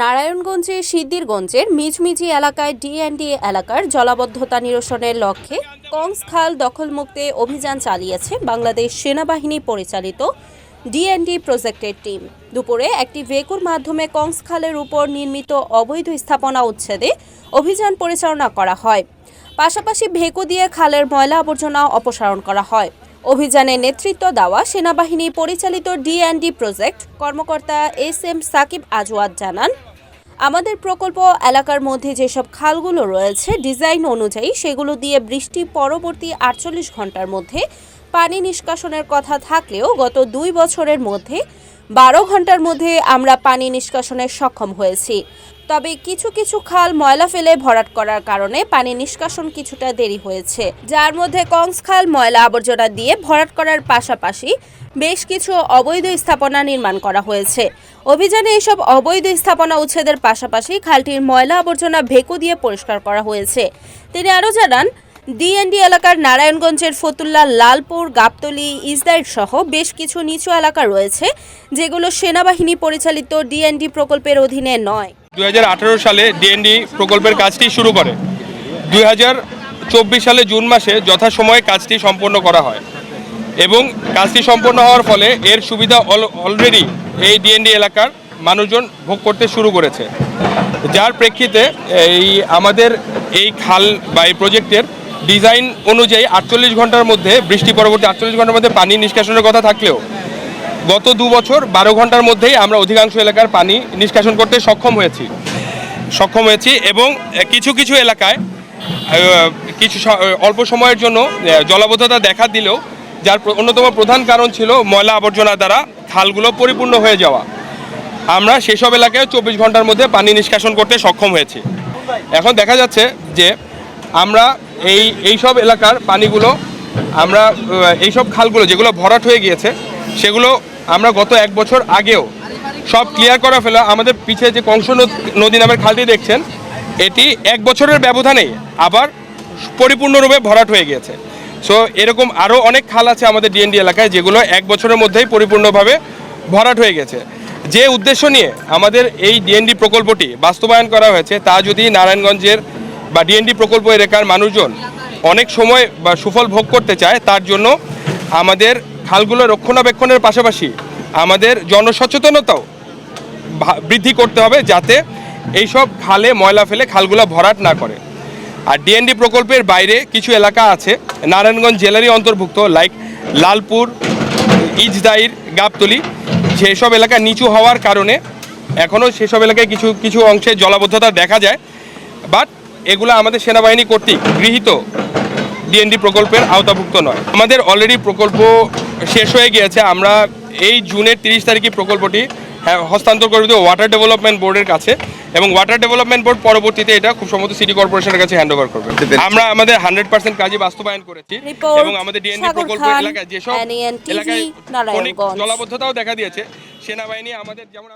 নারায়ণগঞ্জের সিদ্দিরগঞ্জের মিজমিজি এলাকায় ডিএনডি এলাকার জলাবদ্ধতা নিরসনের লক্ষ্যে কংসখাল দখলমুক্তে অভিযান চালিয়েছে বাংলাদেশ সেনাবাহিনী পরিচালিত ডিএনডি প্রজেক্টের টিম। দুপুরে একটি ভেকুর মাধ্যমে কংসখালের উপর নির্মিত অবৈধ স্থাপনা উচ্ছেদে অভিযান পরিচালনা করা হয়। পাশাপাশি ভেকু দিয়ে খালের ময়লা আবর্জনা অপসারণ করা হয়। অভিযানে নেতৃত্ব দেওয়া সেনাবাহিনী পরিচালিত ডিএনডি প্রজেক্ট, কর্মকর্তা এস এম সাকিব আজওয়াদ জানান, আমাদের প্রকল্প এলাকার মধ্যে যেসব খালগুলো রয়েছে, ডিজাইন অনুযায়ী সেগুলো দিয়ে বৃষ্টি পরবর্তী আটচল্লিশ ঘণ্টার মধ্যে পানি নিষ্কাশনের কথা থাকলেও গত দুই বছরের মধ্যে বারো ঘণ্টার মধ্যে আমরা পানি নিষ্কাশনে সক্ষম হয়েছি। তবে কিছু কিছু খাল ময়লা ফেলে ভরাট করার কারণে পানি নিষ্কাশন কিছুটা দেরি হয়েছে। যার মধ্যে কংসখাল ময়লা আবর্জনা দিয়ে ভরাট করার পাশাপাশি বেশ কিছু অবৈধ স্থাপনা নির্মাণ করা হয়েছে। অভিযানে এসব অবৈধ স্থাপনা উচ্ছেদের পাশাপাশি খালটির ময়লা আবর্জনা ভেকু দিয়ে পরিষ্কার করা হয়েছে। তিনি আরও জানান ডিএনডি এলাকার নারায়ণগঞ্জের ফতুল্লা, লালপুর, গাবতলি, ইসদাইর সহ বেশ কিছু নিচু এলাকা রয়েছে, যেগুলো সেনাবাহিনী পরিচালিত ডিএনডি প্রকল্পের অধীনে নয়। দুই সালে ডিএনডি প্রকল্পের কাজটি শুরু করে। দু হাজার চব্বিশ সালে জুন মাসে যথাসময়ে কাজটি সম্পন্ন করা হয় এবং কাজটি সম্পন্ন হওয়ার ফলে এর সুবিধা অলরেডি এই ডিএনডি এলাকার মানুষজন ভোগ করতে শুরু করেছে। যার প্রেক্ষিতে এই আমাদের এই খাল বা এই প্রজেক্টের ডিজাইন অনুযায়ী আটচল্লিশ ঘণ্টার মধ্যে, বৃষ্টি পরবর্তী আটচল্লিশ ঘণ্টার মধ্যে পানি নিষ্কাশনের কথা থাকলেও গত দু বছর বারো ঘণ্টার মধ্যেই আমরা অধিকাংশ এলাকার পানি নিষ্কাশন করতে সক্ষম হয়েছি। সক্ষম হয়েছি এবং কিছু কিছু এলাকায় কিছু অল্প সময়ের জন্য জলাবদ্ধতা দেখা দিলেও যার অন্যতম প্রধান কারণ ছিল ময়লা আবর্জনা দ্বারা খালগুলো পরিপূর্ণ হয়ে যাওয়া। আমরা সেসব এলাকায় চব্বিশ ঘণ্টার মধ্যে পানি নিষ্কাশন করতে সক্ষম হয়েছি। এখন দেখা যাচ্ছে যে আমরা এই এইসব এলাকার পানিগুলো আমরা আহ, এইসব খালগুলো যেগুলো ভরাট হয়ে গিয়েছে সেগুলো আমরা গত এক বছর আগেও সব ক্লিয়ার করা ফেলা আমাদের পিছে যে কংস নদ- নদী নামের খালটি দেখছেন এটি এক বছরের ব্যবধানেই আবার পরিপূর্ণরূপে ভরাট হয়ে গিয়েছে। সো এরকম আরও অনেক খাল আছে আমাদের ডিএনডি এলাকায় যেগুলো এক বছরের মধ্যেই পরিপূর্ণভাবে ভরাট হয়ে গেছে। যে উদ্দেশ্য নিয়ে আমাদের এই ডিএনডি প্রকল্পটি বাস্তবায়ন করা হয়েছে তা যদি নারায়ণগঞ্জের বা ডিএনডি প্রকল্প এলাকার মানুষজন অনেক সময় বা সুফল ভোগ করতে চায়, তার জন্য আমাদের খালগুলো রক্ষণাবেক্ষণের পাশাপাশি আমাদের জনসচেতনতাও বৃদ্ধি করতে হবে যাতে এইসব খালে ময়লা ফেলে খালগুলো ভরাট না করে। আর ডিএনডি প্রকল্পের বাইরে কিছু এলাকা আছে, নারায়ণগঞ্জ জেলারই অন্তর্ভুক্ত লাইক লালপুর, ইজদাইর, গাবতলি সেসব এলাকা নিচু হওয়ার কারণে এখনও সেসব এলাকায় কিছু কিছু অংশে জলাবদ্ধতা দেখা যায়। বাট এগুলো আমাদের সেনাবাহিনী কর্তৃক গৃহীত। ডিএনডি প্রকল্পের আওতাভুক্ত নয়। আমাদের অলরেডি প্রকল্প শেষ হয়ে গিয়েছে। আমরা এই জুনের তিরিশ তারিখে প্রকল্পটি হ্যাঁ, হস্তান্তর করে দেবো ওয়াটার ডেভেলপমেন্ট বোর্ডের কাছে এবং ওয়াটার ডেভেলপমেন্ট বোর্ড পরবর্তীতে এটা খুব সম্ভবত সিটি কর্পোরেশনের কাছে হ্যান্ড ওভার করবে। আমরা আমাদের হান্ড্রেড পার্সেন্ট কাজই বাস্তবায়ন করেছি এবং আমাদের ডিএনডি প্রকল্প এলাকায় যেসব এলাকায়। জলাবদ্ধতাও দেখা দিয়েছে সেনাবাহিনী আমাদের যেমন